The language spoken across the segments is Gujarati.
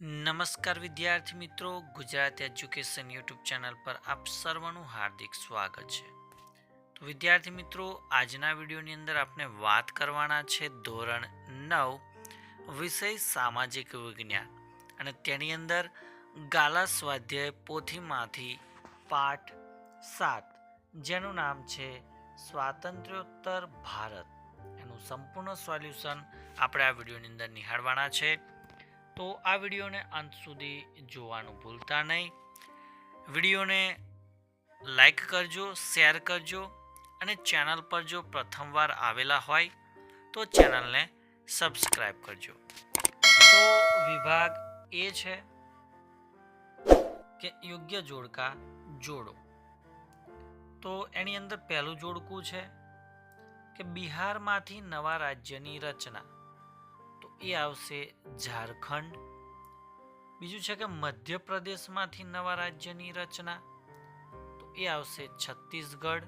નમસ્કાર વિદ્યાર્થી મિત્રો, ગુજરાત એજ્યુકેશન યુટ્યુબ ચેનલ પર આપ સર્વનું હાર્દિક સ્વાગત છે. તો વિદ્યાર્થી મિત્રો, આજના વિડીયોની અંદર આપણે વાત કરવાના છે ધોરણ નવ, વિષય સામાજિક વિજ્ઞાન. અને તેની અંદર ગાલા સ્વાધ્યાય પોથીમાંથી પાઠ સાત, જેનું નામ છે સ્વાતંત્ર્યોત્તર ભારત. એનું સંપૂર્ણ સોલ્યુશન આપણે આ વિડીયોની અંદર નિહાળવાના છે. તો આ વિડીયોને અંત સુધી જોવાનું ભૂલતા નહીં. વિડીયોને લાઈક કરજો, શેર કરજો અને ચેનલ પર જો પ્રથમવાર આવેલા હોય તો ચેનલને સબસ્ક્રાઈબ કરજો. તો વિભાગ એ છે કે યોગ્ય જોડકા જોડો. તો એની અંદર પહેલું જોડકું છે કે બિહારમાંથી નવા રાજ્યની રચના. એ આવશે ઝારખંડ. બીજું છે કે મધ્યપ્રદેશમાંથી નવા રાજ્યની રચના, તો એ આવશે છત્તીસગઢ.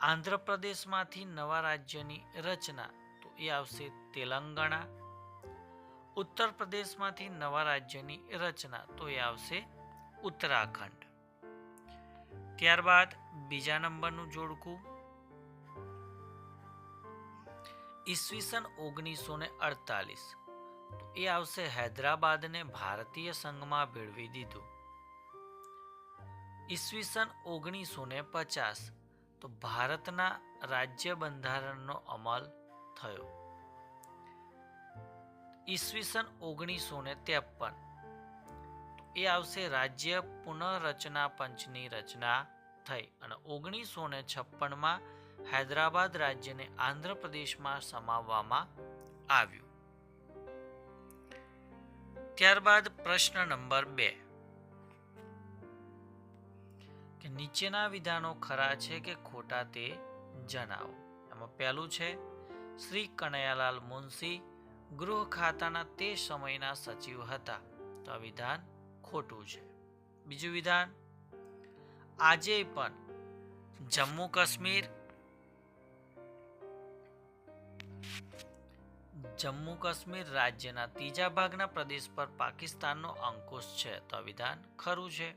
આંધ્રપ્રદેશમાંથી નવા રાજ્યની રચના, તો એ આવશે તેલંગાણા. ઉત્તર પ્રદેશમાંથી નવા રાજ્યની રચના, તો એ આવશે ઉત્તરાખંડ. ત્યારબાદ બીજા નંબરનું જોડકું. ઈસવીસન ઓગણીસો ને અડતાલીસ એ આવશે હૈદરાબાદને ભારતીય સંઘમાં ભેળવી દીધું. ઈસવીસન ઓગણીસો ને પચાસ. તો ભારતના રાજ્ય બંધારણનો અમલ થયો. ઈસવીસન ઓગણીસો ને ત્રેપન એ આવશે રાજ્ય પુનઃરચના પંચની રચના થઈ અને ઓગણીસો ને છપ્પનમાં હૈદરાબાદ રાજ્યને આંધ્રપ્રદેશમાં સમાવવામાં આવ્યું. ત્યારબાદ પ્રશ્ન નંબર બે. કે નીચેના વિધાનો ખરા છે કે ખોટા તે જણાવો. એમાં પહેલું છે, શ્રી કનૈયાલાલ મુનશી ગૃહ ખાતાના તે સમયના સચિવ હતા. તો આ વિધાન ખોટું છે. બીજું વિધાન, આજે પણ જમ્મુ કાશ્મીર જમ્મુ કાશ્મીર રાજ્યના ત્રીજા ભાગના પ્રદેશ પર પાકિસ્તાનનો અંકુશ છે તો વિધાન ખરું છે?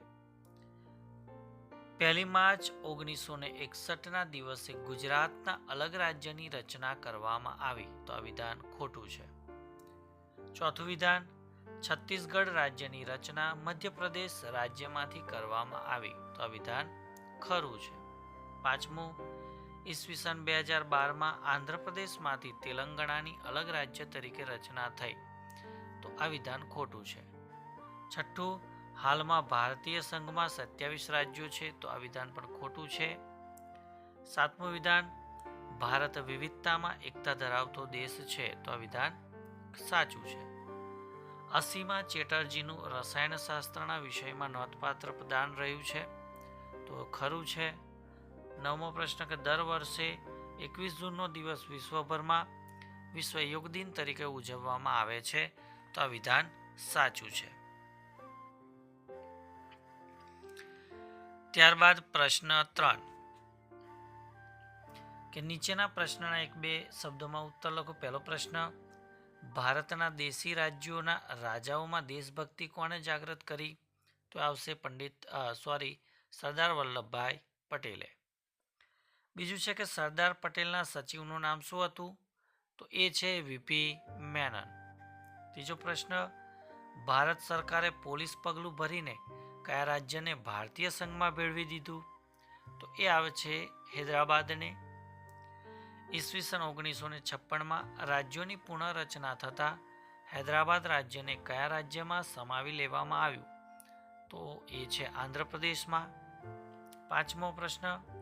પહેલી માર્ચ ઓગણીસો ને એકસઠના દિવસે ગુજરાતના અલગ રાજ્યની રચના કરવામાં આવી તો આ વિધાન ખોટું છે. ચોથું વિધાન, છત્તીસગઢ રાજ્યની રચના મધ્યપ્રદેશ રાજ્યમાંથી કરવામાં આવી તો આ વિધાન ખરું છે. પાંચમું ઈસવીસન બે હજાર બારમાં આંધ્રપ્રદેશમાંથી તેલંગાણાની અલગ રાજ્ય તરીકે રચના થઈ. તો આ વિધાન ખોટું છે. છઠ્ઠું, હાલમાં ભારતીય સંઘમાં સત્યાવીસ રાજ્યો છે, તો આ વિધાન પણ ખોટું છે. સાતમું વિધાન, ભારત વિવિધતામાં એકતા ધરાવતો દેશ છે, તો આ વિધાન સાચું છે. અસીમા ચેટર્જીનું રસાયણશાસ્ત્રના વિષયમાં નોંધપાત્ર પ્રદાન રહ્યું છે. તો ખરું છે નવમો પ્રશ્ન કે દર વર્ષે એકવીસ જૂનનો દિવસ વિશ્વભરમાં વિશ્વ યોગ દિન તરીકે ઉજવવામાં આવે છે. તો આ વિધાન સાચું છે. ત્યારબાદ પ્રશ્ન ત્રણ કે નીચેના પ્રશ્નના એક બે શબ્દોમાં ઉત્તર લખો. પહેલો પ્રશ્ન, ભારતના દેશી રાજ્યોના રાજાઓમાં દેશભક્તિ કોણે જાગૃત કરી? તો આવશે પંડિત સોરી સરદાર વલ્લભભાઈ પટેલે. બીજું છે કે સરદાર પટેલના સચિવનું નામ શું હતું? તો એ છે વીપી મેનન. ત્રીજો પ્રશ્ન, ભારત સરકારે પોલીસ પગલું ભરીને કયા રાજ્યને ભારતીય સંઘમાં ભેળવી દીધું? તો એ આવે છે હૈદરાબાદને. ઈસવીસન ઓગણીસો ને છપ્પનમાં રાજ્યોની પુનઃરચના થતાં હૈદરાબાદ રાજ્યને કયા રાજ્યમાં સમાવી લેવામાં આવ્યું? તો એ છે આંધ્રપ્રદેશમાં. પાંચમો પ્રશ્ન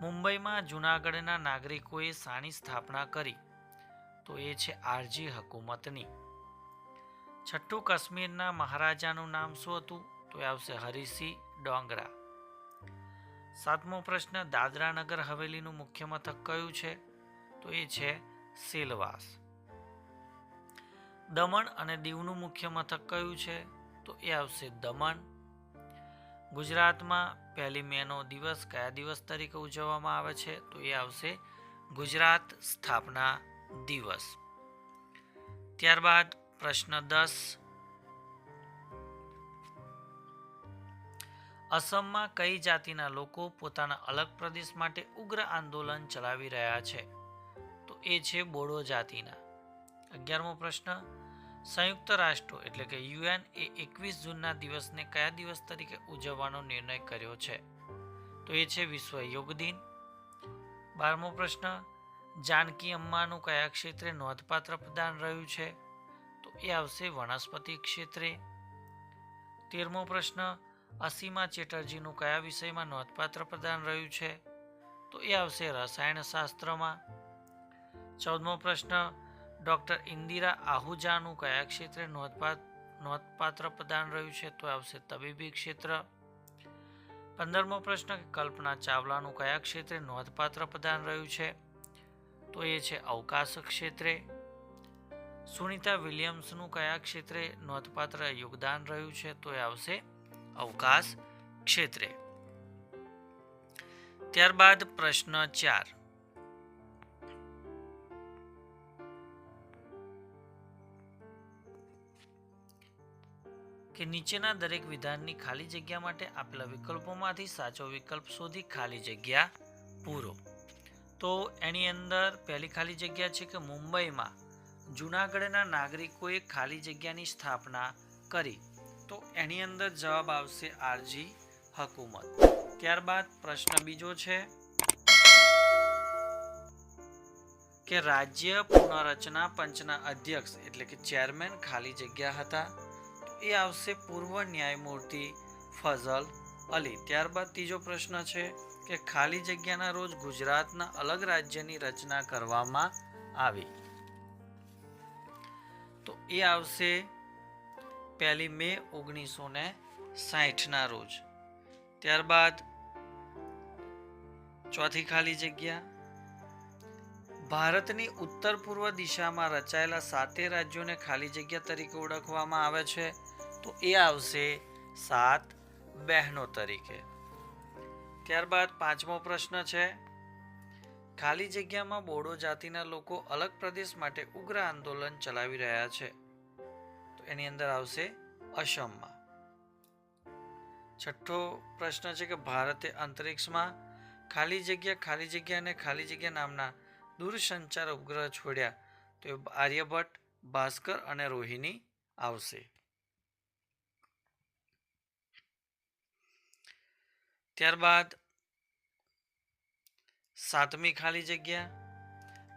મુંબઈમાં જૂનાગઢના નાગરિકોએ શાની સ્થાપના કરી. તો એ છે આરજી હકુમતની. છઠ્ઠું કાશ્મીરના મહારાજાનું નામ શું હતું? તો એ આવશે હરિસિંહ ડોંગરા. સાતમો પ્રશ્ન દાદરા નગર હવેલીનું મુખ્ય મથક કયું છે? તો એ છે સિલવાસ. દમણ અને દીવનું મુખ્ય મથક કયું છે? તો એ આવશે દમણ. ગુજરાતમાં પહેલી મેનો દિવસ કયા દિવસ તરીકે ઉજવવામાં આવે છે તો એ આવશે ગુજરાત સ્થાપના દિવસ. ત્યારબાદ પ્રશ્ન દસ. અસમમાં કઈ જાતિના લોકો પોતાના અલગ પ્રદેશ માટે ઉગ્ર આંદોલન ચલાવી રહ્યા છે? તો એ છે બોડો જાતિના. અગિયારમો પ્રશ્ન. સંયુક્ત રાષ્ટ્રો એટલે કે યુએન એ એકવીસ જૂનના દિવસને કયા દિવસ તરીકે ઉજવવાનો નિર્ણય કર્યો છે? તો એ છે વિશ્વ યોગ દિન. બારમો પ્રશ્ન, જાનકી અમ્માનું કયા ક્ષેત્રે નોંધપાત્ર પ્રદાન રહ્યું છે? તો એ આવશે વનસ્પતિ ક્ષેત્રે. તેરમો પ્રશ્ન, અસીમા ચેટર્જીનું કયા વિષયમાં નોંધપાત્ર પ્રદાન રહ્યું છે? તો એ આવશે રસાયણશાસ્ત્રમાં. ચૌદમો પ્રશ્ન ડૉક્ટર ઇન્દિરા આહુજાનું કયા ક્ષેત્રે નોંધપાત્ર નોંધપાત્ર પ્રદાન રહ્યું છે, તો આવશે તબીબી ક્ષેત્ર. પંદરમો પ્રશ્ન, કલ્પના ચાવલાનું કયા ક્ષેત્રે નોંધપાત્ર પ્રદાન રહ્યું છે, તો એ છે અવકાશ ક્ષેત્રે. સુનિતા વિલિયમ્સનું કયા ક્ષેત્રે નોંધપાત્ર યોગદાન રહ્યું છે, તો એ આવશે અવકાશ ક્ષેત્રે. ત્યારબાદ પ્રશ્ન ચાર. કે નીચેના દરેક વિધાનની ખાલી જગ્યા માટે આપેલા વિકલ્પોમાંથી સાચો વિકલ્પ શોધી ખાલી જગ્યા પૂરો. તો એની અંદર પહેલી ખાલી જગ્યા છે કે મુંબઈમાં જૂનાગઢના નાગરિકોએ ખાલી જગ્યાની સ્થાપના કરી. તો એની અંદર જવાબ આવશે આરજી હકુમત. ત્યારબાદ પ્રશ્ન બીજો છે કે રાજ્ય પુનઃરચના પંચના અધ્યક્ષ એટલે કે ચેરમેન ખાલી જગ્યા હતા? એ આવશે પૂર્વ ન્યાયમૂર્તિ ફઝલ અલી. ત્યારબાદ ત્રીજો પ્રશ્ન છે કે ખાલી જગ્યાના રોજ ગુજરાતના અલગ રાજ્યની રચના કરવામાં આવી. તો એ આવશે પહેલી મે ઓગણીસો ને સાહીઠના રોજ. ત્યારબાદ ચોથી ખાલી જગ્યા. ભારતની ઉત્તર પૂર્વ દિશામાં રચાયેલા સાતે રાજ્યોને ખાલી જગ્યા તરીકે ઓળખવામાં આવે છે. તો એ આવશે સાત બહેનો તરીકે. ત્યારબાદ પાંચમો પ્રશ્ન છે, ખાલી જગ્યામાં બોડો જાતિના લોકો અલગ પ્રદેશ માટે ઉગ્ર આંદોલન ચલાવી રહ્યા છે. તો એની અંદર આવશે અસમમાં. છઠ્ઠો પ્રશ્ન છે કે ભારતે અંતરિક્ષમાં ખાલી જગ્યા ખાલી જગ્યા અને ખાલી જગ્યા નામના દૂરસંચાર ઉપગ્રહ છોડ્યા. તો આર્યભટ્ટ, ભાસ્કર અને રોહિણી આવશે. ત્યારબાદ સાતમી ખાલી જગ્યા.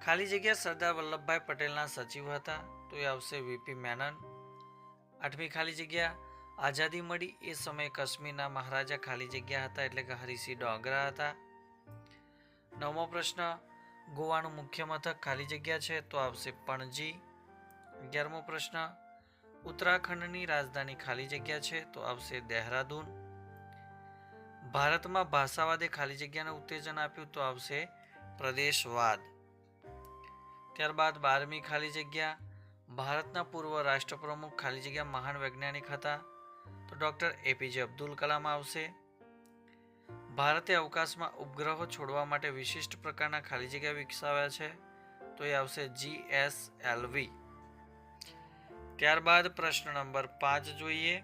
ખાલી જગ્યા સરદાર વલ્લભભાઈ પટેલના સચિવ હતા. તો એ આવશે વીપી મેનન. આઠમી ખાલી જગ્યા. આઝાદી મળી એ સમયે કાશ્મીરના મહારાજા ખાલી જગ્યા હતા એટલે કે હરિસિંહ ડોગરા હતા. નવમો પ્રશ્ન, ગોવાનું મુખ્ય મથક ખાલી જગ્યા છે તો આવશે પણજી. અગિયારમો પ્રશ્ન, ઉત્તરાખંડની રાજધાની ખાલી જગ્યા છે તો આવશે દહેરાદૂન. ભારતમાં ભાષાવાદે ખાલી જગ્યાને ઉત્તેજન આપ્યું તો આવશે પ્રદેશવાદ. ત્યારબાદ બારમી ખાલી જગ્યા, ભારતના પૂર્વ રાષ્ટ્રપ્રમુખ ખાલી જગ્યા મહાન વૈજ્ઞાનિક હતા તો ડૉક્ટર એપીજે અબ્દુલ કલામ આવશે. ભારતે અવકાશમાં ઉપગ્રહો છોડવા માટે વિશિષ્ટ પ્રકારના ખાલી જગ્યા વિકસાવ્યા છે તો એ આવશે જીએસએલવી ત્યારબાદ પ્રશ્ન નંબર પાંચ જોઈએ.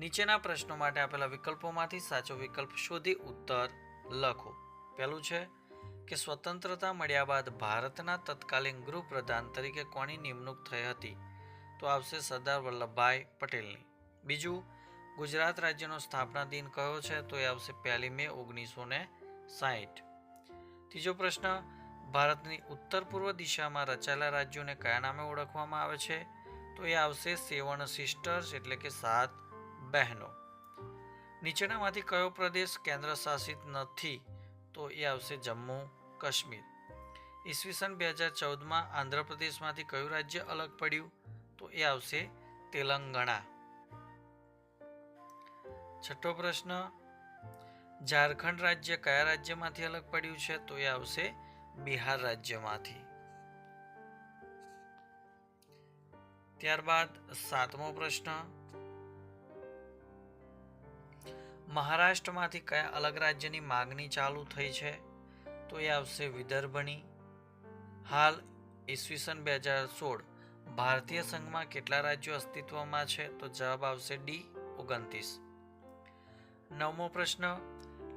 નીચેના પ્રશ્નો માટે આપેલા વિકલ્પોમાંથી સાચો વિકલ્પ શોધી ઉત્તર લખો. પહેલું છે કે સ્વતંત્રતા મળ્યા બાદ ભારતના તત્કાલીન ગૃહપ્રધાન તરીકે કોની નિમણૂક થઈ હતી? તો આવશે સરદાર વલ્લભભાઈ પટેલની. બીજું, ગુજરાત રાજ્યનો સ્થાપના દિન કયો છે? તો એ આવશે પહેલી મે ઓગણીસો ને સાહીઠ. ત્રીજો પ્રશ્ન, ભારતની ઉત્તર પૂર્વ દિશામાં રચાયેલા રાજ્યોને કયા નામે ઓળખવામાં આવે છે? તો એ આવશે સેવન સિસ્ટર્સ એટલે કે સાત બહેનો. નીચેનામાંથી કયો પ્રદેશ કેન્દ્ર શાસિત નથી તો એ આવશે જમ્મુ કાશ્મીર. ઈસવીસન બે હજાર ચૌદમાં આંધ્રપ્રદેશમાંથી કયું રાજ્ય અલગ પડ્યું તો એ આવશે તેલંગણા. છઠ્ઠો પ્રશ્ન, ઝારખંડ રાજ્ય કયા રાજ્યમાંથી અલગ પડ્યું છે તો એ આવશે બિહાર રાજ્યમાંથી. ત્યારબાદ સાતમો પ્રશ્ન મહારાષ્ટ્રમાંથી કયા અલગ રાજ્યની માગણી ચાલુ થઈ છે? તો એ આવશે વિદર્ભની. હાલ ઈસવીસન બે હજાર સોળ, ભારતીય સંઘમાં કેટલા રાજ્યો અસ્તિત્વમાં છે? તો જવાબ આવશે ડી, ઓગણત્રીસ. નવમો પ્રશ્ન,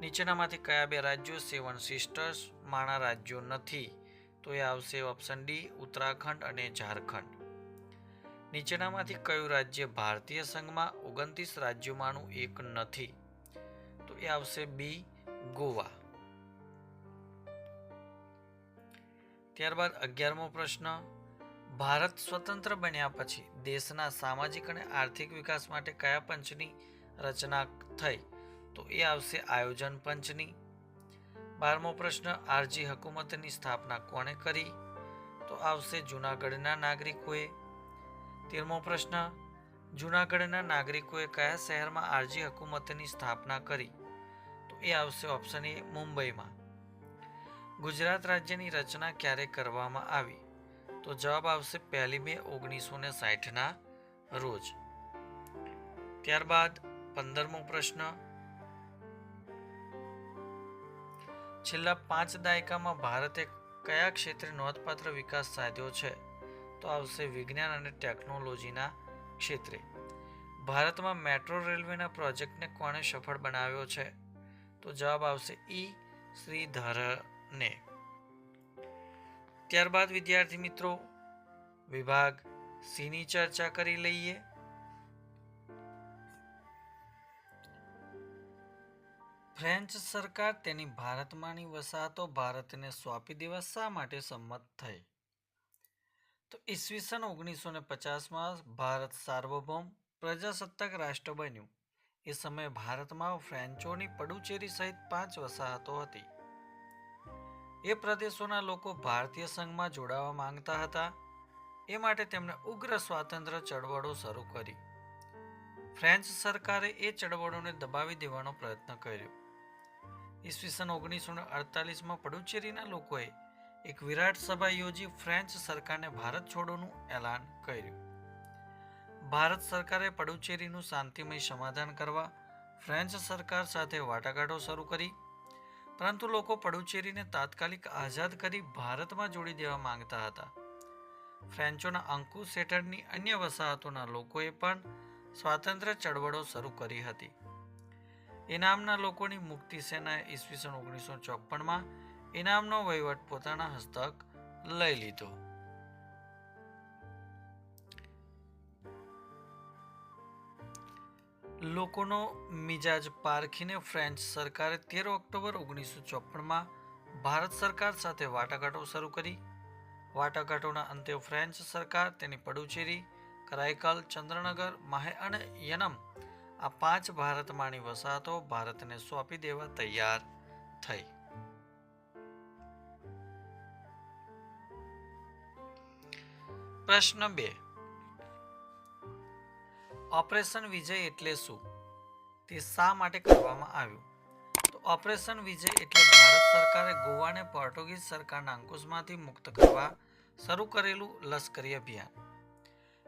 નીચેનામાંથી કયા બે રાજ્યો સેવન સિસ્ટર્સ માણા રાજ્યો નથી? તો એ આવશે ઓપ્શન ડી, ઉત્તરાખંડ અને ઝારખંડ. નીચેનામાંથી કયું રાજ્ય ભારતીય સંઘમાં ઓગણત્રીસ રાજ્યોમાંનું એક નથી? તો એ આવશે બી ગોવા ત્યારબાદ અગિયારમો પ્રશ્ન. ભારત સ્વતંત્ર બન્યા પછી દેશના સામાજિક અને આર્થિક વિકાસ માટે કયા પંચની રચના થઈ? તો એ આવશે આયોજન પંચની. બારમો પ્રશ્ન, આરજી હકુમતની સ્થાપના કોણે કરી? તો આવશે જૂનાગઢના નાગરિકોએ. તેરમો પ્રશ્ન, જૂનાગઢના નાગરિકોએ કયા શહેરમાં આરજી હકુમતની સ્થાપના કરી? એ આવશે ઓપ્શન એ મુંબઈમાં. ગુજરાત રાજ્યની રચના ક્યારે કરવામાં આવી? તો જવાબ આવશે પહેલી મે ઓગણીસો ને સાઠના રોજ. ત્યારબાદ પંદરમો પ્રશ્ન. છેલ્લા પાંચ દાયકામાં ભારતે કયા ક્ષેત્રે નોંધપાત્ર વિકાસ સાધ્યો છે? તો આવશે વિજ્ઞાન અને ટેકનોલોજીના ક્ષેત્રે. ભારતમાં મેટ્રો રેલવેના પ્રોજેક્ટને કોણે સફળ બનાવ્યો છે? તો જવાબ આવશે ઈ શ્રીધરને. ત્યારબાદ વિદ્યાર્થી મિત્રો, વિભાગ સીની ચર્ચા કરી લઈએ. ફ્રેન્ચ સરકાર તેની ભારતમાંની વસાહતો ભારતને સોંપી દેવા શા માટે સંમત થઈ? તો ઈસવીસન ઓગણીસો ને પચાસમાં ભારત સાર્વભૌમ પ્રજાસત્તાક રાષ્ટ્ર બન્યું. એ સમયે ભારતમાં ફ્રેન્ચોની પડુચેરી સહિત પાંચ વસાહતો હતી. એ પ્રદેશોના લોકો ભારતીય સંઘમાં જોડાવા માંગતા હતા. એ માટે તેમણે ઉગ્ર સ્વાતંત્ર્ય ચળવળો શરૂ કરી. ફ્રેન્ચ સરકારે એ ચળવળોને દબાવી દેવાનો પ્રયત્ન કર્યો. ઈસવીસન ઓગણીસો અડતાલીસમાં પડુચેરીના લોકોએ એક વિરાટ સભા યોજી ફ્રેન્ચ સરકારને ભારત છોડોનું એલાન કર્યું. ભારત સરકારે પડુચેરીનું શાંતિમય સમાધાન કરવા ફ્રેન્ચ સરકાર સાથે વાટાઘાટો શરૂ કરી. પરંતુ લોકો પડુચેરીને તાત્કાલિક આઝાદ કરી ભારતમાં જોડી દેવા માંગતા હતા. ફ્રેન્ચોના અંકુશ હેઠળની અન્ય વસાહતોના લોકોએ પણ સ્વાતંત્ર્ય ચળવળો શરૂ કરી હતી. ઇનામના લોકોની મુક્તિ સેનાએ ઈસવીસન ઓગણીસો ચોપનમાં ઇનામનો વહીવટ પોતાના હસ્તક લઈ લીધો. લોકોનો મિજાજ પારખીને ફ્રેન્ચ સરકારે તેર ઓક્ટોબર ઓગણીસો ચોપનમાં ભારત સરકાર સાથે વાટાઘાટો શરૂ કરી. વાટાઘાટોના અંતે ફ્રેન્ચ સરકાર તેની પડુચેરી, કરાઈકલ, ચંદ્રનગર, માહે અને યનમ આ પાંચ ભારતમાંની વસાહતો ભારતને સોંપી દેવા તૈયાર થઈ. પ્રશ્ન બે. ઓપરેશન વિજય એટલે શું? તે શા માટે કરવામાં આવ્યું? તો ઓપરેશન વિજય એટલે ભારત સરકારે ગોવાને પોર્ટુગીઝ સરકારના અંકુશમાંથી મુક્ત કરવા શરૂ કરેલું લશ્કરી અભિયાન.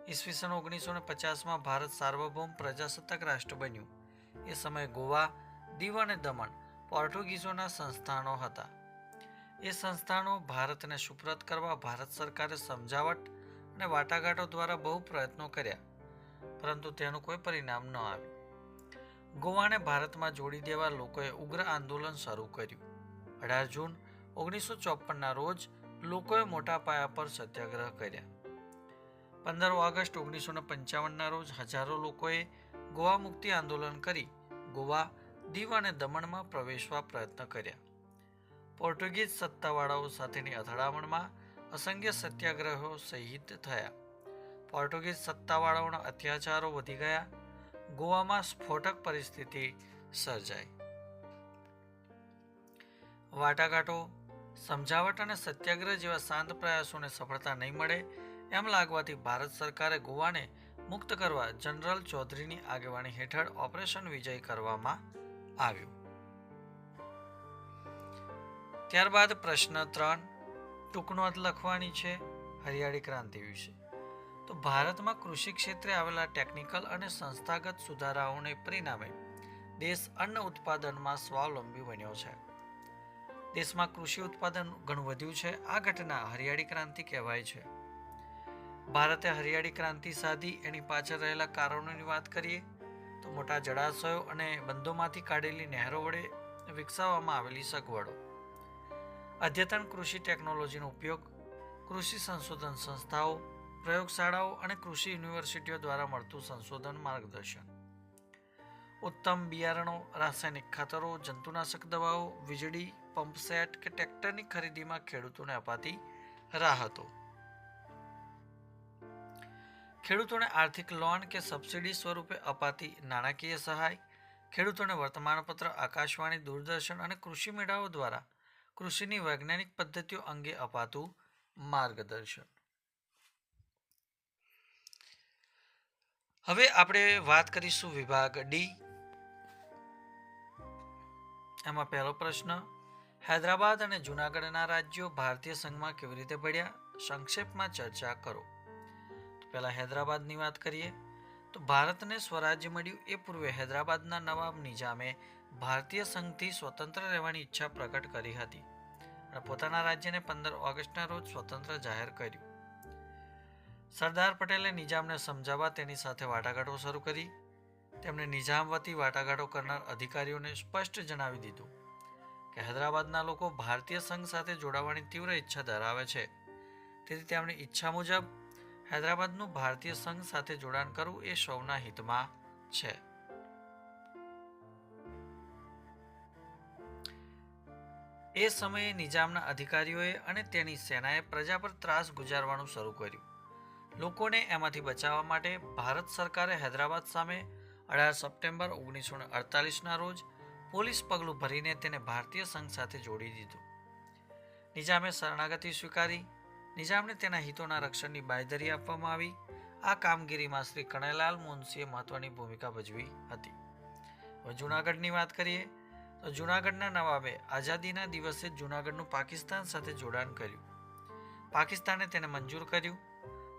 ઈસવીસન ઓગણીસો ને પચાસમાં ભારત સાર્વભૌમ પ્રજાસત્તાક રાષ્ટ્ર બન્યું. એ સમયે ગોવા દીવ અને દમણ પોર્ટુગીઝોના સંસ્થાનો હતા. એ સંસ્થાનો ભારતને સુપ્રત કરવા ભારત સરકારે સમજાવટ અને વાટાઘાટો દ્વારા બહુ પ્રયત્નો કર્યા. પરંતુ તેનું કોઈ પરિણામ ન આવ્યું ગોવાને ભારતમાં જોડી દેવા લોકોએ ઉગ્ર આંદોલન શરૂ કર્યું. અઢાર જૂન ઓગણીસો ચોપનના રોજ લોકોએ મોટા પાયા પર સત્યાગ્રહ કર્યા. પંદર ઓગસ્ટ ઓગણીસો પંચાવનના રોજ હજારો લોકોએ ગોવા મુક્તિ આંદોલન કરી ગોવા દીવ અને દમણમાં પ્રવેશવા પ્રયત્ન કર્યા. પોર્ટુગીઝ સત્તાવાળાઓ સાથેની અથડામણમાં અસંખ્ય સત્યાગ્રહો શહીદ થયા. પોર્ટુગીઝ સત્તાવાળાઓના અત્યાચારો વધી ગયા. ગોવામાં સ્ફોટક પરિસ્થિતિ સર્જાઈ. વાટાઘાટો, સમજાવટ અને સત્યાગ્રહ જેવા શાંત પ્રયાસોને સફળતા નહીં મળે એમ લાગવાથી ભારત સરકારે ગોવાને મુક્ત કરવા જનરલ ચૌધરીની આગેવાની હેઠળ ઓપરેશન વિજય કરવામાં આવ્યું. ત્યારબાદ પ્રશ્ન ત્રણ ટૂંકનોંધ લખવાની છે, હરિયાળી ક્રાંતિ વિશે. તો ભારતમાં કૃષિ ક્ષેત્રે આવેલા ટેકનિકલ અને સંસ્થાગત સુધારાઓને પરિણામે દેશ અન્ન ઉત્પાદનમાં સ્વાવલંબી બન્યો છે. દેશમાં કૃષિ ઉત્પાદન ઘણું વધ્યું છે. આ ઘટના હરિયાળી ક્રાંતિ કહેવાય છે. ભારતે હરિયાળી ક્રાંતિ સાધી, એની પાછળ રહેલા કારણોની વાત કરીએ, તો મોટા જળાશયો અને બંધોમાંથી કાઢેલી નહેરો વડે વિકસાવવામાં આવેલી સગવડો. અદ્યતન કૃષિ ટેકનોલોજીનો ઉપયોગ, કૃષિ સંશોધન સંસ્થાઓ પ્રયોગશાળાઓ અને કૃષિ યુનિવર્સિટીઓ દ્વારા મળતું સંશોધન માર્ગદર્શન. ઉત્તમ બિયારણો, રાસાયણિક ખાતરો, જંતુનાશક દવાઓ, વીજળી પંપસેટ કે ટ્રેક્ટરની ખરીદીમાં ખેડૂતોને અપાતી રાહતો. ખેડૂતોને આર્થિક લોન કે સબસિડી સ્વરૂપે અપાતી નાણાકીય સહાય, ખેડૂતોને વર્તમાનપત્ર, આકાશવાણી, દૂરદર્શન અને કૃષિ મેળાઓ દ્વારા કૃષિની વૈજ્ઞાનિક પદ્ધતિઓ અંગે અપાતું માર્ગદર્શન. હવે આપણે વાત કરીશું વિભાગ ડી. એમાં પહેલો પ્રશ્ન, હૈદરાબાદ અને જૂનાગઢના રાજ્યો ભારતીય સંઘમાં કેવી રીતે પડ્યા સંક્ષેપમાં ચર્ચા કરો. તો પહેલા હૈદરાબાદની વાત કરીએ. તો ભારતને સ્વરાજ્ય મળ્યું એ પૂર્વે હૈદરાબાદના નવાબ નિજામે ભારતીય સંઘથી સ્વતંત્ર રહેવાની ઈચ્છા પ્રકટ કરી હતી. અને પોતાના રાજ્યને પંદર ઓગસ્ટના રોજ સ્વતંત્ર જાહેર કર્યું. સરદાર પટેલે નિજામને સમજાવવા તેની સાથે વાટાઘાટો શરૂ કરી. તેમણે નિજામ વતી વાટાઘાટો કરનાર અધિકારીઓને સ્પષ્ટ જણાવી દીધું કે હૈદરાબાદના લોકો ભારતીય સંઘ સાથે જોડાવાની તીવ્ર ઈચ્છા ધરાવે છે. તેથી તેમની ઈચ્છા મુજબ હૈદરાબાદનું ભારતીય સંઘ સાથે જોડાણ કરવું એ સૌના હિતમાં છે. એ સમયે નિજામના અધિકારીઓએ અને તેની સેનાએ પ્રજા પર ત્રાસ ગુજારવાનું શરૂ કર્યું. લોકોને એમાંથી બચાવવા માટે ભારત સરકારે હૈદરાબાદ સામે અઢાર સપ્ટેમ્બર ઓગણીસો અડતાલીસના રોજ પોલીસ પગલું ભરીને તેને ભારતીય સંઘ સાથે જોડી દીધું. નિજામે શરણાગતિ સ્વીકારી, નિઝામને તેના હિતોના રક્ષણની બાંયધરી આપવામાં આવી. આ કામગીરીમાં શ્રી કણેલાલ મુનશીએ મહત્વની ભૂમિકા ભજવી હતી. હવે જૂનાગઢની વાત કરીએ, તો જૂનાગઢના નવાબે આઝાદીના દિવસે જૂનાગઢનું પાકિસ્તાન સાથે જોડાણ કર્યું. પાકિસ્તાને તેને મંજૂર કર્યું.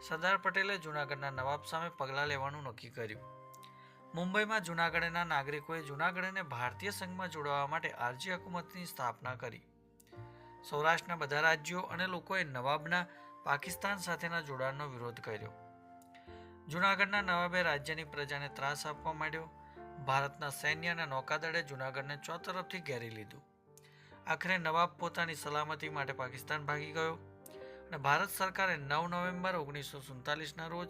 સરદાર પટેલે જૂનાગઢના નવાબ સામે પગલાં લેવાનું નક્કી કર્યું. મુંબઈમાં જૂનાગઢના નાગરિકોએ જૂનાગઢને ભારતીય સંઘમાં જોડાવા માટે આરજી હકુમતની સ્થાપના કરી. સૌરાષ્ટ્રના બધા રાજ્યો અને લોકોએ નવાબના પાકિસ્તાન સાથેના જોડાણનો વિરોધ કર્યો. જૂનાગઢના નવાબે રાજ્યની પ્રજાને ત્રાસ આપવા માંડ્યો. ભારતના સૈન્ય અને નૌકાદળે જૂનાગઢને ચોતરફથી ઘેરી લીધું. આખરે નવાબ પોતાની સલામતી માટે પાકિસ્તાન ભાગી ગયો. અને ભારત સરકારે નવ નવેમ્બર ઓગણીસો સુડતાલીસના રોજ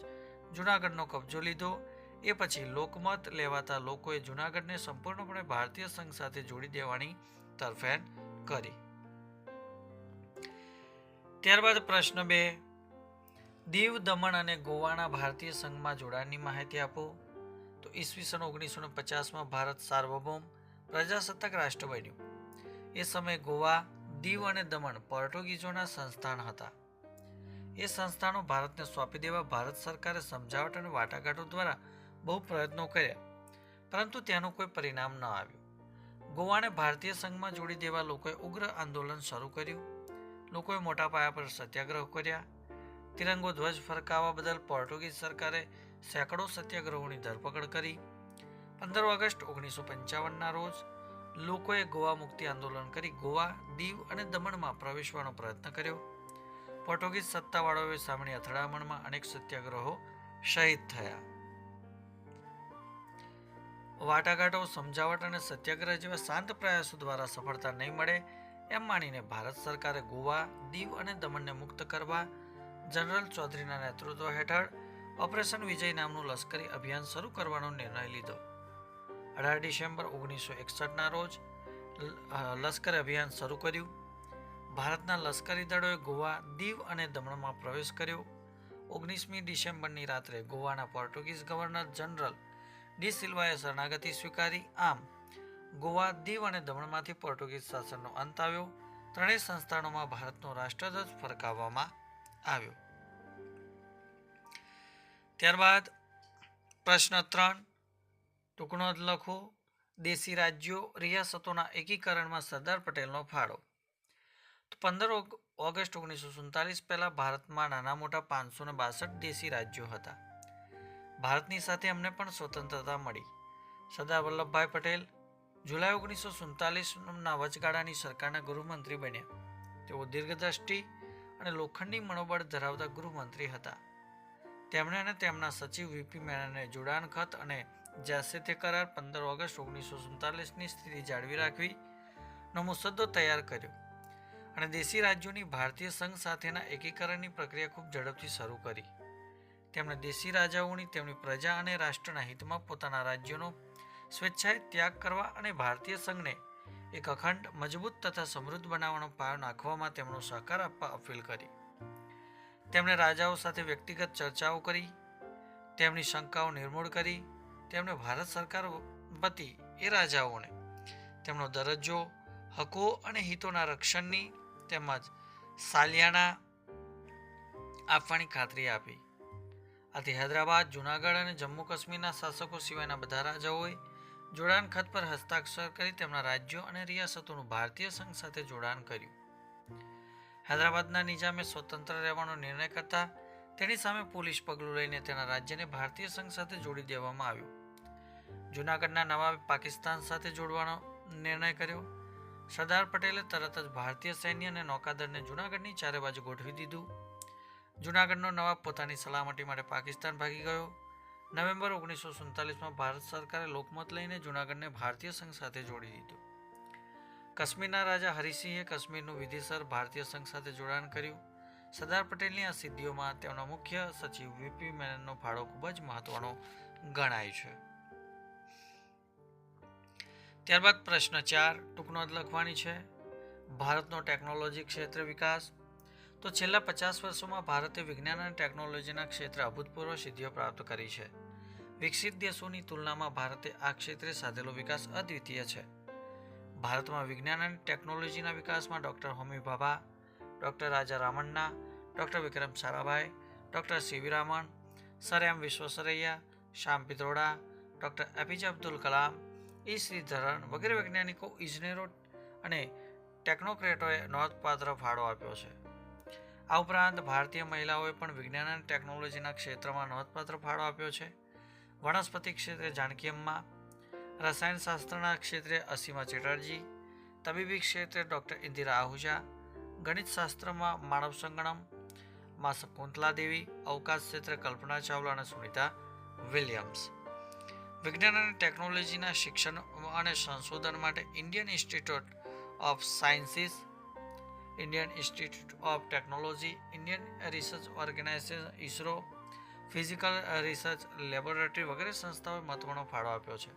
જૂનાગઢનો કબજો લીધો. એ પછી લોકમત લેવાતા લોકોએ જૂનાગઢને સંપૂર્ણપણે ભારતીય સંઘ સાથે જોડી દેવાની તરફેણ કરી. ત્યારબાદ પ્રશ્ન બે. દીવ, દમણ અને ગોવાના ભારતીય સંઘમાં જોડાણની માહિતી આપો. તો ઈસવીસન ઓગણીસો પચાસમાં ભારત સાર્વભૌમ પ્રજાસત્તાક રાષ્ટ્ર બન્યું. એ સમયે ગોવા, દીવ અને દમણ પોર્ટુગીઝોના સંસ્થાન હતા. એ સંસ્થાનો ભારતને સોંપી દેવા ભારત સરકારે સમજાવટ અને વાટાઘાટો દ્વારા બહુ પ્રયત્નો કર્યા. પરંતુ તેનું કોઈ પરિણામ ન આવ્યું. ગોવાને ભારતીય સંઘમાં જોડી દેવા લોકોએ ઉગ્ર આંદોલન શરૂ કર્યું. લોકોએ મોટા પાયા પર સત્યાગ્રહ કર્યા. તિરંગો ધ્વજ ફરકાવવા બદલ પોર્ટુગીઝ સરકારે સેંકડો સત્યાગ્રહોની ધરપકડ કરી. પંદર ઓગસ્ટ ઓગણીસો પંચાવનના રોજ લોકોએ ગોવા મુક્તિ આંદોલન કરી ગોવા દીવ અને દમણમાં પ્રવેશવાનો પ્રયત્ન કર્યો. પોર્ટુગીઝ સત્તાવાળાઓએ સામેની અથડામણમાં અનેક સત્યાગ્રહો શહીદ થયા. વાટાઘાટો, સમજાવટ અને સત્યાગ્રહ જેવા શાંત પ્રયાસો દ્વારા સફળતા નહીં મળે એમ માનીને ભારત સરકારે ગોવા, દીવ અને દમણને મુક્ત કરવા, જનરલ ચૌધરીના નેતૃત્વ હેઠળ ઓપરેશન વિજય નામનું લશ્કરી અભિયાન શરૂ કરવાનો નિર્ણય લીધો. અઢાર ડિસેમ્બર ઓગણીસો એકસઠના રોજ લશ્કર અભિયાન શરૂ કર્યું. ભારતના લશ્કરી દળોએ ગોવા દીવ અને દમણમાં પ્રવેશ કર્યો. ઓગણીસમી ડિસેમ્બરની રાત્રે ગોવાના પોર્ટુગીઝ ગવર્નર જનરલ ડી સિલ્વાએ શરણાગતિ સ્વીકારી. આમ, ગોવા દીવ અને દમણમાંથી પોર્ટુગીઝ શાસનનો અંત આવ્યો. ત્રણેય સંસ્થાનોમાં ભારતનો રાષ્ટ્રધ્વજ ફરકાવવામાં આવ્યો. ત્યારબાદ પ્રશ્ન ત્રણ, ટૂંકનો જ લખો. દેશી રાજ્યો રિયાસતોના એકીકરણમાં સરદાર પટેલનો ફાળો. પંદર ઓગસ્ટ ઓગણીસો સુડતાલીસ પહેલાં ભારતમાં નાના મોટા પાંચસો ને બાસઠ દેશી રાજ્યો હતા. ભારતની સાથે અમને પણ સ્વતંત્રતા મળી. સરદાર વલ્લભભાઈ પટેલ જુલાઈ ઓગણીસો સુડતાલીસના વચગાળાની સરકારના ગૃહમંત્રી બન્યા. તેઓ દીર્ઘદ્રષ્ટિ અને લોખંડી મનોબળ ધરાવતા ગૃહમંત્રી હતા. તેમણે અને તેમના સચિવ વીપી મેનને જોડાણ ખત અને જ્યાંસે તે કરાર પંદર ઓગસ્ટ ઓગણીસો સુડતાલીસની સ્થિતિ જાળવી રાખવી નો મુસદ્દો તૈયાર કર્યો. અને દેશી રાજ્યોની ભારતીય સંઘ સાથેના એકીકરણની પ્રક્રિયા ખૂબ ઝડપથી શરૂ કરી. તેમણે દેશી રાજાઓની, તેમની પ્રજા અને રાષ્ટ્રના હિતમાં પોતાના રાજ્યોનો સ્વેચ્છાએ ત્યાગ કરવા અને ભારતીય સંઘને એક અખંડ, મજબૂત તથા સમૃદ્ધ બનાવવાનો પાયો નાખવામાં તેમનો સહકાર આપવા અપીલ કરી. તેમણે રાજાઓ સાથે વ્યક્તિગત ચર્ચાઓ કરી, તેમની શંકાઓ નિર્મૂળ કરી, તેમણે ભારત સરકાર વતી એ રાજાઓને તેમનો દરજ્જો, હકો અને હિતોના રક્ષણની તેમજ સાલિયાણા આપવાની ખાતરી આપી. આથી હૈદરાબાદ, જૂનાગઢ અને જમ્મુ કાશ્મીરના શાસકો સિવાયના બધા રાજાઓએ જોડાણ ખત પર હસ્તાક્ષર કરી તેમના રાજ્યો અને રિયાસતોનું ભારતીય સંઘ સાથે જોડાણ કર્યું. હૈદરાબાદના નિજામે સ્વતંત્ર રહેવાનો નિર્ણય કરતા તેની સામે પોલીસ પગલું લઈને તેના રાજ્યને ભારતીય સંઘ સાથે જોડી દેવામાં આવ્યું. જૂનાગઢના નવાબે પાકિસ્તાન સાથે જોડવાનો નિર્ણય કર્યો. સરદાર પટેલે તરત જ ભારતીય સૈન્ય અને નૌકાદળને જૂનાગઢની ચારે બાજુ ગોઠવી દીધું. જૂનાગઢનો નવાબ પોતાની સલામતી માટે પાકિસ્તાન ભાગી ગયો. નવેમ્બર ઓગણીસો સુડતાલીસમાં ભારત સરકારે લોકમત લઈને જૂનાગઢને ભારતીય સંઘ સાથે જોડી દીધું. કાશ્મીરના રાજા હરિસિંહે કાશ્મીરનું વિધિસર ભારતીય સંઘ સાથે જોડાણ કર્યું. સરદાર પટેલની આ સિદ્ધિઓમાં તેમના મુખ્ય સચિવ વીપી મેનનનો ફાળો ખૂબ જ મહત્વનો ગણાય છે. ત્યારબાદ પ્રશ્ન ચાર ટૂંકનોંધ લખવાની છે. ભારતનો ટેકનોલોજી ક્ષેત્રે વિકાસ. તો છેલ્લા પચાસ વર્ષોમાં ભારતે વિજ્ઞાન અને ટેકનોલોજીના ક્ષેત્રે અભૂતપૂર્વ સિદ્ધિઓ પ્રાપ્ત કરી છે. વિકસિત દેશોની તુલનામાં ભારતે આ ક્ષેત્રે સાધેલો વિકાસ અદ્વિતીય છે. ભારતમાં વિજ્ઞાન અને ટેકનોલોજીના વિકાસમાં doctor Homi Bhabha doctor Raja રામણના doctor Vikram Sarabhai, doctor CV Raman, sir M Visvesvaraya Shyam Pitroda, doctor APJ Abdul Kalam E Sreedharan વગેરે વૈજ્ઞાનિકો ઇજનેરો અને ટેકનોક્રેટોએ નોંધપાત્ર ફાળો આપ્યો છે. આ ઉપરાંત ભારતીય મહિલાઓએ પણ વિજ્ઞાન અને ટેકનોલોજીના ક્ષેત્રમાં નોંધપાત્ર ફાળો આપ્યો છે. વનસ્પતિ ક્ષેત્રે જાનકી અમ્મા રસાયણશાસ્ત્રના ક્ષેત્રે અસીમા ચેટર્જી, તબીબી ક્ષેત્રે ડૉક્ટર ઇન્દિરા આહુજા ગણિતશાસ્ત્રમાં માનવ સંગણમમાં શકુંતલા દેવી, અવકાશ ક્ષેત્રે કલ્પના ચાવલા અને સુનિતા વિલિયમ્સ. વિજ્ઞાન અને ટેકનોલોજીના શિક્ષણ અને સંશોધન માટે Indian Institute of Sciences Indian Institute of Technology Indian Research Organisation ISRO physical research laboratory વગેરે સંસ્થાઓએ મહત્વનો ફાળો આપ્યો છે.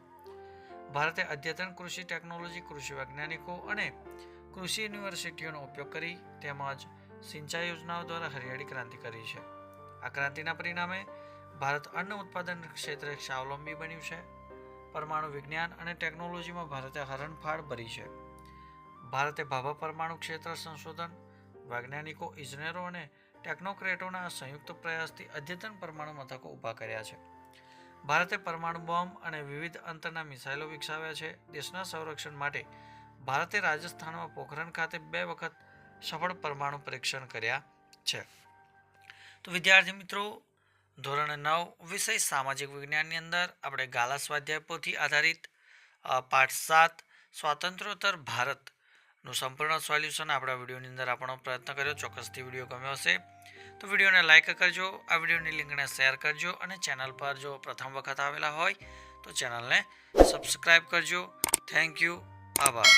ભારતે અદ્યતન કૃષિ ટેકનોલોજી, કૃષિ વૈજ્ઞાનિકો અને કૃષિ યુનિવર્સિટીઓનો ઉપયોગ કરી તેમજ સિંચાઈ યોજનાઓ દ્વારા હરિયાળી ક્રાંતિ કરી છે. આ ક્રાંતિના પરિણામે ભારત અન્ન ઉત્પાદન ક્ષેત્રે સ્વાવલંબી બન્યું છે. પરમાણુ વિજ્ઞાન અને ટેકનોલોજીમાં ભારતે હરણફાળ ભરી છે. ભારતે ભાભા પરમાણુ ક્ષેત્ર સંશોધન, વૈજ્ઞાનિકો, ઇજનેરો અને ટેકનોક્રેટોના સંયુક્ત પ્રયાસથી અદ્યતન પરમાણુ મથકો ઊભા કર્યા છે. ભારતે પરમાણુ બોમ્બ અને વિવિધ અંતરના મિસાઇલો વિકસાવ્યા છે. દેશના સંરક્ષણ માટે ભારતે રાજસ્થાનમાં પોખરણ ખાતે બે વખત સફળ પરમાણુ પરીક્ષણ કર્યા છે. તો વિદ્યાર્થી મિત્રો ધોરણ નવ, વિષય સામાજિક વિજ્ઞાનની અંદર આપણે ગાલા સ્વાધ્યાય પોથી આધારિત પાઠ સાત સ્વાતંત્ર્યોત્તર ભારતનું સંપૂર્ણ સોલ્યુશન આપણા વિડીયોની અંદર આપણો પ્રયત્ન કર્યો, ચોક્કસથી વીડિયો ગમ્યો હશે. તો વિડીયોને લાઇક કરજો, આ વિડીયોની લિંકને શેર કરજો અને ચેનલ પર જો પ્રથમ વખત આવેલા હોય તો ચેનલને સબસ્ક્રાઈબ કરજો. થેન્ક યુ, આભાર.